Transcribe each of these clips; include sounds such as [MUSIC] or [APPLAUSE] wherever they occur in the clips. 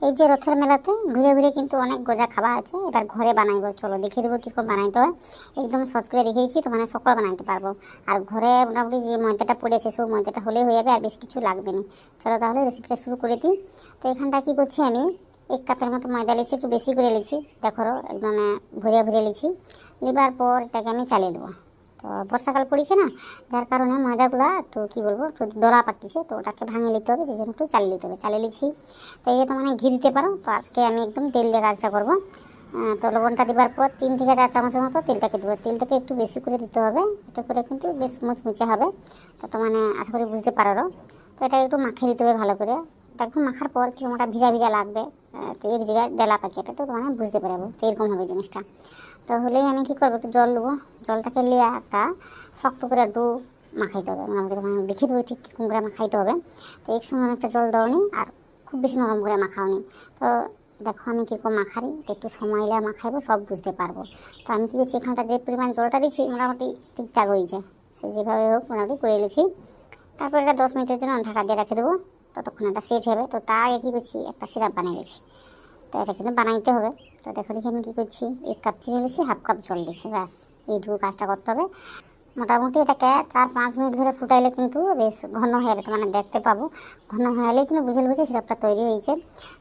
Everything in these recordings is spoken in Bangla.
এই যে রথের মেলাতে ঘুরে ঘুরে কিন্তু অনেক গোজা খাওয়া আছে। এবার ঘরে বানাইবো। চলো, দেখিয়ে দেবো কীরকম বানাইতে হয়। একদম সহজ করে দেখিয়েছি তো মানে সকল বানাইতে পারব। আর ঘরে মোটামুটি যে ময়দাটা পড়েছে সব ময়দাটা হলেই হয়ে যাবে, আর বেশি কিছু লাগবে না। চলো তাহলে রেসিপিটা শুরু করে দিই। তো এখানটা কী করছি আমি? এক কাপের মতো ময়দা লিছি, একটু বেশি করে লিছি। দেখো, একদম ভরে ভরে লিছি। লিবার পর এটাকে আমি চালিয়ে দেবো বর্ষাকাল পড়েছে না, যার কারণে ময়দাগুলো একটু কী বলব, একটু দরা পাকিছে তো ওটাকে ভাঙে নিতে হবে, সেই জন্য একটু চালিয়ে নিতে হবে, চালিয়ে নিচ্ছি। তো এই তো ঘি দিতে পারো, তো আজকে আমি একদম তেল দিয়ে কাজটা করব। তো লবণটা দেওয়ার পর তিন থেকে চার চামচের মতো তেলটাকে দেবো। তেলটাকে একটু বেশি করে দিতে হবে, এতে করে কিন্তু বেশ মুচমুচে হবে। তো তো মানে আশা করি বুঝতে পারো। তো এটা একটু মাখিয়ে দিতে হবে ভালো করে। দেখো মাখার পর কীরকম ওটা ভিজা ভিজা লাগবে তো এক জায়গায় ডেলা পাকিয়ে তো মানে বুঝতে পারব তো এরকম হবে জিনিসটা। তো হলেই আমি কী করব, একটু জল দেবো জলটাকে নিয়ে একটা শক্ত করে একটু মাখাইতে হবে। মানে দেখিয়ে দেবো ঠিক কীরকম করে মাখাইতে হবে। তো একসঙ্গে অনেকটা জল দেওয়া আর খুব বেশি নরম করে মাখাও নি তো দেখো আমি কীরকম মাখারি একটু সময় নিয়ে মাখাইবো, সব বুঝতে পারব। তো আমি কী করছি, এখানটা যে পরিমাণ জলটা দিচ্ছি মোটামুটি ঠিকঠাক হয়েছে। সে যেভাবে হোক মোটামুটি করে নিয়েছি তারপর এটা দশ মিনিটের জন্য ঢাকা দিয়ে রেখে দেবো। ততক্ষণ একটা সেট হবে। তো তার আগে কী করছি? একটা সিরাপ বানিয়ে গেছি তো এটা কিন্তু বানাইতে হবে। তো দেখো, দেখি আমি কী করছি। এক কাপ চিনি নিয়েছি হাফ কাপ জল দিয়েছি, ব্যাস। এইটুকু কাজটা করতে হবে। মোটামুটি এটাকে চার পাঁচ মিনিট ধরে ফুটাইলে কিন্তু বেশ ঘন হয়ে যাবে। মানে দেখতে পাবো। ঘন হয়ে গেলেই কিন্তু বুঝে বুঝে সিরাপটা তৈরি হয়েছে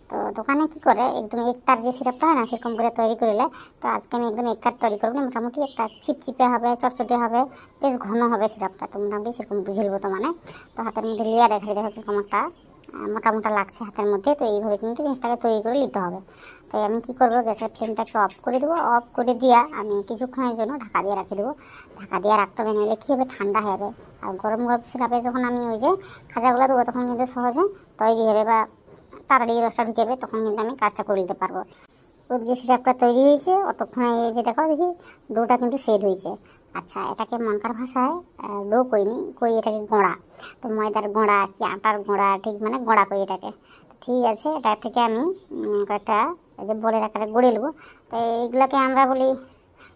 তো দোকানে কি করে? একদম একটার যে সিরাপটা হয় না, সেরকম করে তৈরি করলে তো আজকে আমি একদম একটার তৈরি করব। মোটামুটি একটা চিপচিপে হবে, চটচটে হবে, বেশ ঘন হবে সিরাপটা তো মোটামুটি সেরকম বুঝে নেব তো মানে তো হাতের মধ্যে লিয়া দেখা দেখো কীরকম একটা মোটা মোটা লাগছে হাতের মধ্যে, তো এইভাবে কিন্তু জিনিসটাকে তৈরি করে নিতে হবে। তো আমি কি করব, গ্যাসের ফ্লেমটাকে অফ করে দেবো। অফ করে দিয়া আমি কিছুক্ষণের জন্য ঢাকা দিয়ে রাখি দেবো। ঢাকা দিয়ে রাখতে হবে, নাহলে কী হবে, ঠান্ডা হয়ে যাবে। আর গরম গরম সিরাপে যখন আমি ওই যে খাজাগুলো দেবো, তখন কিন্তু সহজে তৈরি হবে বা তাড়াতাড়ি রসটা ঢুকে যাবে, তখন কিন্তু আমি কাজটা করে দিতে পারব। যে সিরাপটা তৈরি হয়েছে, অতক্ষণে এই যে দেখো দেখি, ডোটা কিন্তু সেট হয়েছে। আচ্ছা এটাকে মনকার ভাষায় লো কইনি, কই এটাকে গোড়া। তো ময়দার গোড়া কি, আটার গোড়া, ঠিক মানে গোড়া কই এটাকে। ঠিক আছে, এটা থেকে আমি কয়েকটা যে বলের আকারে গড়ে নেব। তো এইগুলোকে আমরা বলি,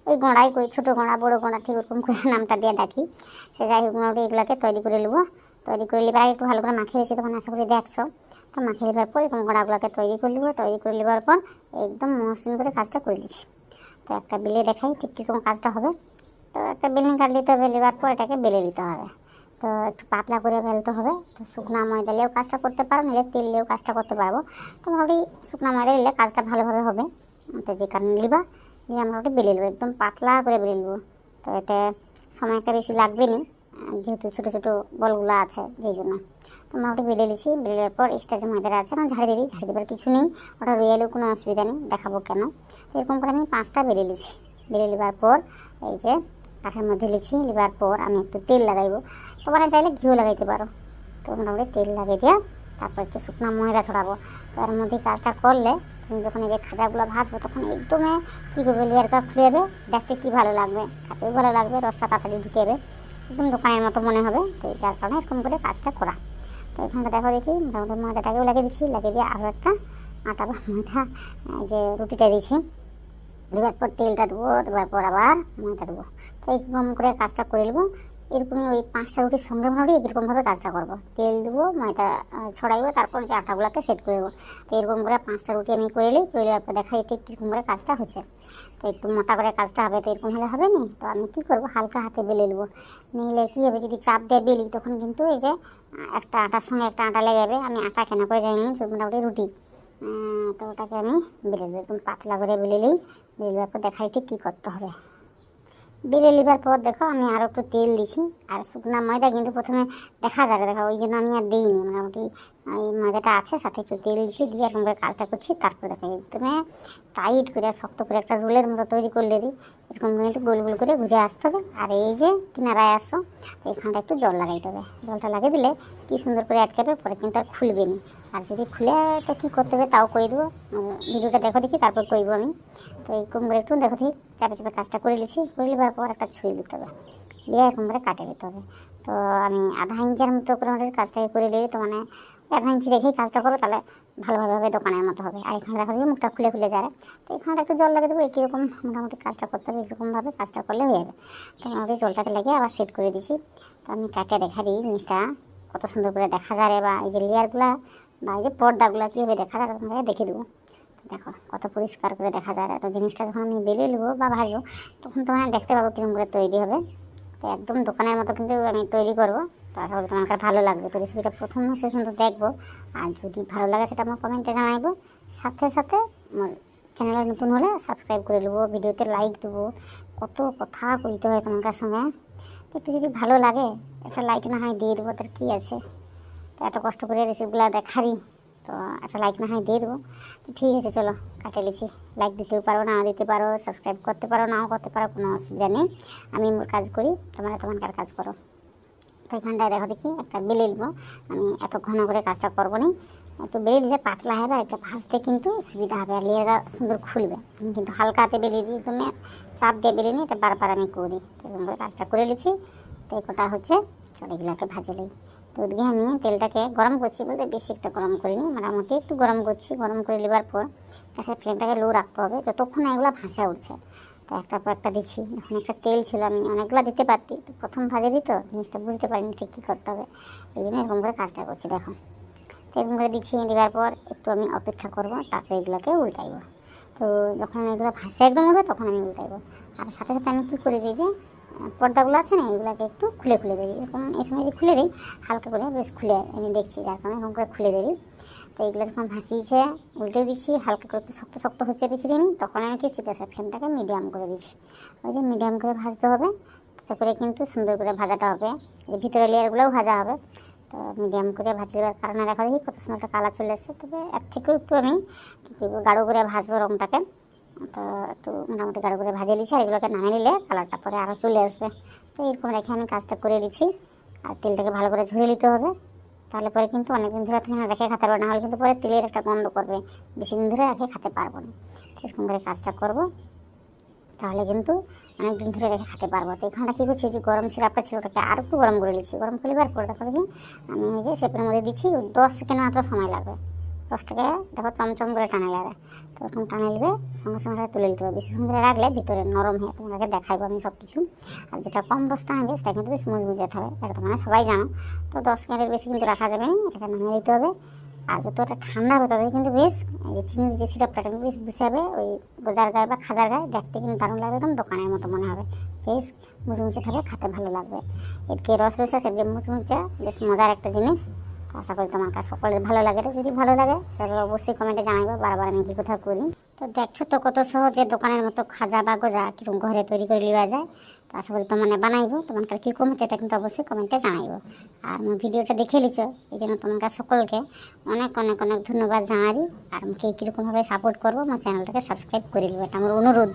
ওই গোড়াই কই, ছোটো গোড়া, বড়ো গোড়া, ঠিক ওরকম করে [LAUGHS] নামটা দিয়ে ডাকি। সে যাই হোক, মোটামুটি এগুলোকে তৈরি করে নেব। তৈরি করে নেবার একটু ভালো করে মাখিয়ে রেখেছি, তখন আশা করি দেখছ। তো মাখিয়ে নেবার পর এরকম গোড়াগুলোকে তৈরি করে নেব। তৈরি করে নেবার পর একদম মসৃণ করে কাজটা করে দিচ্ছি তো একটা বিলে দেখাই ঠিক কীরকম কাজটা হবে। তো একটা বেলনি কাট দিতে হবে নেবার পর এটাকে বেলে নিতে হবে। তো একটু পাতলা করে ফেলতে হবে। তো শুকনা ময়দা দিয়েও কাজটা করতে পারো নিলে তেল দিয়েও কাজটা করতে পারব। তো মোটামুটি শুকনা ময়দা দিলে কাজটা ভালোভাবে হবে। তো যে কারণে নিবা, নিয়ে আমরা ওটা বেলে নেব, একদম পাতলা করে বেলে নেব। তো এতে সময়টা বেশি লাগবে না যেহেতু ছোটো ছোটো বলগুলো আছে যেই জন্য। তো আমরা ওটা বেলে নিয়েছি বেলের পর এক্সট্রা যে ময়দাটা আছে আমরা ঝাড়ে বেরিয়ে ঝাড়ে দেবার কিছু নেই। ওটা রয়েলেও কোনো অসুবিধা নেই, দেখাবো কেন। এরকম করে আমি পাঁচটা বেলে নিয়েছি বেলে নেবার পর এই যে কাঠের মধ্যে লিছি লিবার পর আমি একটু তেল লাগাইবো। তোমার চাইলে ঘিও লাগাইতে পারো। তো মোটামুটি তেল লাগিয়ে দিয়া তারপর একটু শুকনো ময়দা ছড়াবো। তো এর মধ্যে কাজটা করলে তুমি যখন এই যে খাজাগুলো ভাজবো, তখন একদমে কী করবে লেয়ারটা খুলে যাবে দেখতে কী ভালো লাগবে খাতেও ভালো লাগবে, রসটা তাড়াতাড়ি ঢুকে যাবে একদম দোকানের মতো মনে হবে। তো যার কারণে এরকম করে কাজটা করা। তো এখানটা দেখো দেখি, মোটামুটি ময়দাটাকেও লাগিয়ে দিচ্ছি। লাগিয়ে দিয়ে আরও একটা আটা বা ময়দা যে রুটিটা দিয়েছি। দেওয়ার পর তেলটা দেবো দেওয়ার পর আবার ময়দা দেবো তো এরকম করে কাজটা করে নেব। এরকমই ওই পাঁচটা রুটির সঙ্গে মোটামুটি এরকমভাবে কাজটা করব। তেল দেবো ময়দা ছড়াইবো, তারপর যে আটাগুলোকে সেট করে দেবো তো এরকম করে পাঁচটা রুটি আমি করে নিই, করে নেওয়ার পর দেখাই ঠিক কীরকম করে কাজটা হচ্ছে। তো একটু মোটা করে কাজটা হবে, তো এরকম হলে হবে না? তো আমি কী করব? হালকা হাতে বেলে নেব। নিলে কী হবে? যদি চাপ দিয়ে বেলি, তখন কিন্তু এই যে একটা আটার সঙ্গে একটা আটা লেগে যাবে। আমি আটা কেনা করে যাইনি মোটামুটি রুটি। তো ওটাকে আমি বেলে দেবো। একদম পাতলা করে বেলে নিই। বেলে দেওয়ার পর দেখাই ঠিক কী করতে হবে। বেলে নেবার পর দেখো আমি আরও একটু তেল দিছি। আর শুকনা ময়দা কিন্তু প্রথমে দেখা যাবে, দেখো, ওই জন্য আমি আর দিইনি। মোটামুটি ওই ময়দাটা আছে, সাথে একটু তেল দিছি, দিয়ে এরকম করে কাজটা করছি। তারপর দেখো একদমে টাইট করে, শক্ত করে একটা রোলের মতো তৈরি করলে দিই এরকম করে একটু গোল গোল করে ঘুরে আসতে হবে। আর এই যে কিনারায় আসো তো এখানটা একটু জল লাগাইতে হবে। জলটা লাগিয়ে দিলে কি সুন্দর করে আটকাবে পরে কিন্তু আর খুলবে না। আর যদি খুলে, তো কী করতে হবে, তাও কই দেবো। ভিডিওটা দেখো দেখি, তারপর কইবো আমি। তো এরকম করে একটু, দেখো দেখি, চাপে চাপে কাজটা করে নিয়েছি। করে নেবার পর একটা ছুরি দিতে হবে। দিয়ে এরকম করে কাটে দিতে হবে। তো আমি আধা ইঞ্চের মতো করে আমাদের কাজটাকে করে নিই তো মানে আধা ইঞ্চি রেখেই কাজটা করো তাহলে ভালোভাবে হবে দোকানের মতো হবে। আর এখানে দেখা যায় মুখটা খুলে খুলে যায়। তো এখানটা একটু জল লাগিয়ে দেবো কীরকম মোটামুটি কাজটা করতে হবে এরকমভাবে কাজটা করলে হয়ে যাবে। তো মোটামুটি জলটাকে লাগিয়ে আবার সেট করে দিছি তো আমি কাটে দেখা দিই জিনিসটা, কত সুন্দর করে দেখা যায় বা, এই যে লেয়ারগুলা বা এই যে পর্দাগুলো কীভাবে দেখা যায় তোমাকে দেখে দেবো। দেখো, কত পরিষ্কার করে দেখা যায় তো জিনিসটা যখন আমি বেরিয়ে নেব বা ভাজবো, তখন তোমার দেখতে পাবো কীরকম করে তৈরি হবে। তো একদম দোকানের মতো কিন্তু আমি তৈরি করব। তো আশা করি তোমার ভালো লাগবে। তো রেসিপিটা প্রথম শেষ পর্যন্ত দেখব। আর যদি ভালো লাগে সেটা আমার কমেন্টে জানাইবো। সাথে সাথে আমার চ্যানেলে নতুন হলে সাবস্ক্রাইব করে নেব, ভিডিওতে লাইক দেবো। কত কথা কইতে হয় তোমার সঙ্গে। একটু যদি ভালো লাগে, একটা লাইক না হয় দিয়ে দেবো, তার কী আছে? তো এত কষ্ট করে রেসিপিগুলো দেখারই তো একটা লাইক না হয় দিয়ে দেবো। তো ঠিক আছে, চলো, কাটে লিছি লাইক দিতেও পারো না দিতে পারো সাবস্ক্রাইব করতে পারো, নাও করতে পারো, কোনো অসুবিধা নেই। আমি মোর কাজ করি, তোমরা তোমার কাজ করো। তো এখানটায় দেখো দেখি, একটা বেলে নেব আমি এত ঘন করে কাজটা করব না। একটু বেলে নিলে পাতলা হবে, আর এটা ভাজতে কিন্তু সুবিধা হবে, আর লেয়ারটা সুন্দর খুলবে। আমি কিন্তু হালকা হাতে বেরিয়ে দিই তুমি চাপ দিয়ে বেলে নিই, এটা বারবার আমি করি তো এরকম করে কাজটা করে নিচ্ছি। তো এই কটা হচ্ছে, চলে এগুলোকে ভাজে নিই। তো ওদিকে আমি তেলটাকে গরম করছি বলতে বেশি একটা গরম করিনি, মোটামুটি একটু গরম করছি। গরম করে নেবার পর গ্যাসের ফ্লেমটাকে লো রাখতে হবে। যতক্ষণ এগুলো ভাসা উঠছে, তো একটার পর একটা দিচ্ছি। এখন একটা তেল ছিল, আমি অনেকগুলো দিতে পারতি, তো প্রথম ভাজেরই তো জিনিসটা বুঝতে পারিনি ঠিক কী করতে হবে। এই জন্য এরকম করে কাজটা করছি, দেখো। তো এরকম করে দিচ্ছি দেওয়ার পর একটু আমি অপেক্ষা করব, তারপরে এগুলোকে উল্টাইব। তো যখন এগুলো ভাসে একদম উঠবে তখন আমি উল্টাইব। আর সাথে সাথে আমি কী করে দিই যে পর্দাগুলো আছে না, এগুলোকে একটু খুলে খুলে দিই এরকম এই সময় যদি খুলে দিই হালকা করে বেশ খুলে আমি দেখছি, যার কারণে এরকম করে খুলে দিই তো এগুলো যখন ভাসিয়েছে, উল্টে দিচ্ছি, হালকা করে শক্ত শক্ত হচ্ছে দেখি আমি তখন আমি কি চিকেসের ফ্লেমটাকে মিডিয়াম করে দিচ্ছি। ওই যে মিডিয়াম করে ভাজতে হবে, তাতে করে কিন্তু সুন্দর করে ভাজাটা হবে। ভিতরে লেয়ারগুলোও ভাজা হবে। তো মিডিয়াম করে ভাজবার কারণে দেখা দেখি কত সুন্দর একটা কালার চলে এসেছে। তবে এর থেকেও একটু আমি কী করব, গাঢ় করে ভাজবো রঙটাকে। তো একটু মোটামুটি গাঢ় করে ভাজে নিচ্ছি আর এগুলোকে নামিয়ে নিলে কালারটা পরে আরও চলে আসবে। তো এরকম রেখে আমি কাজটা করে দিচ্ছি, আর তেলটাকে ভালো করে ঝরিয়ে নিতে হবে। তাহলে পরে কিন্তু অনেকদিন ধরে তুমি রেখে খেতে পারবে না হলে কিন্তু পরে তেলের একটা গন্ধ করবে। বেশি দিন ধরে রেখে খেতে পারব না। এরকম করে কাজটা করব। তাহলে কিন্তু অনেক দিন ধরে রেখে খেতে পারব। তো এখানটা কী করছি যে গরম সিরাপটা ছিল, ওটাকে আর একটু গরম করে নিচ্ছি। গরম করে বার পরে দেখো দেখি আমি যে সেপের মধ্যে দিচ্ছি, দশ সেকেন্ড মাত্র সময় লাগবে। দশটাকে দেখো চমচম করে টানা যাবে তো এরকম টানে নেবে, সঙ্গে সঙ্গে তুলে নিতে হবে। বেশি সুন্দর রাখলে ভিতরে নরম হয়ে তোমাকে দেখাইবো আমি সব কিছু আর যেটা কম রস টানবে সেটা কিন্তু বেশ মুজমুজে হবে এটা তোমরা সবাই জানো। তো দশ মিনিটের বেশি কিন্তু রাখা যাবে না, এটাকে নামিয়ে দিতে হবে। আর যত এটা ঠান্ডা হবে তবে কিন্তু বেশ যে চিনির যে সিরাপটা কিন্তু বেশ বুঝাবে ওই বোজার গায়ে বা খাজার গায়ে দেখতে কিন্তু দারুণ লাগবে, একদম দোকানের মতো মনে হবে। বেশ মুচমুচে থাকবে খেতে ভালো লাগবে। এদিকে রস রসা সেদিকে মুচমুচে, বেশ মজার একটা জিনিস। আশা করি তোমার কাছে সকলের ভালো লাগে যদি ভালো লাগে সেটা অবশ্যই কমেন্টে জানাব বারবার আমি কী কোথাও করি। তো দেখছ তো কত সহজে দোকানের মতো খাজা বা গোজা কীরকম ঘরে তৈরি করে নেওয়া যায়। তো আশা করি তোমার বানাইবো। তোমার কীরকম হচ্ছে এটা কিন্তু অবশ্যই কমেন্টে জানাইবো। আর আমার ভিডিওটা দেখে নিছো, এই জন্য তোমার সকলকে অনেক অনেক অনেক ধন্যবাদ জানাই। আর আমাকে কীরকমভাবে সাপোর্ট করব, আমার চ্যানেলটাকে সাবস্ক্রাইব করে নেব এটা আমার অনুরোধ।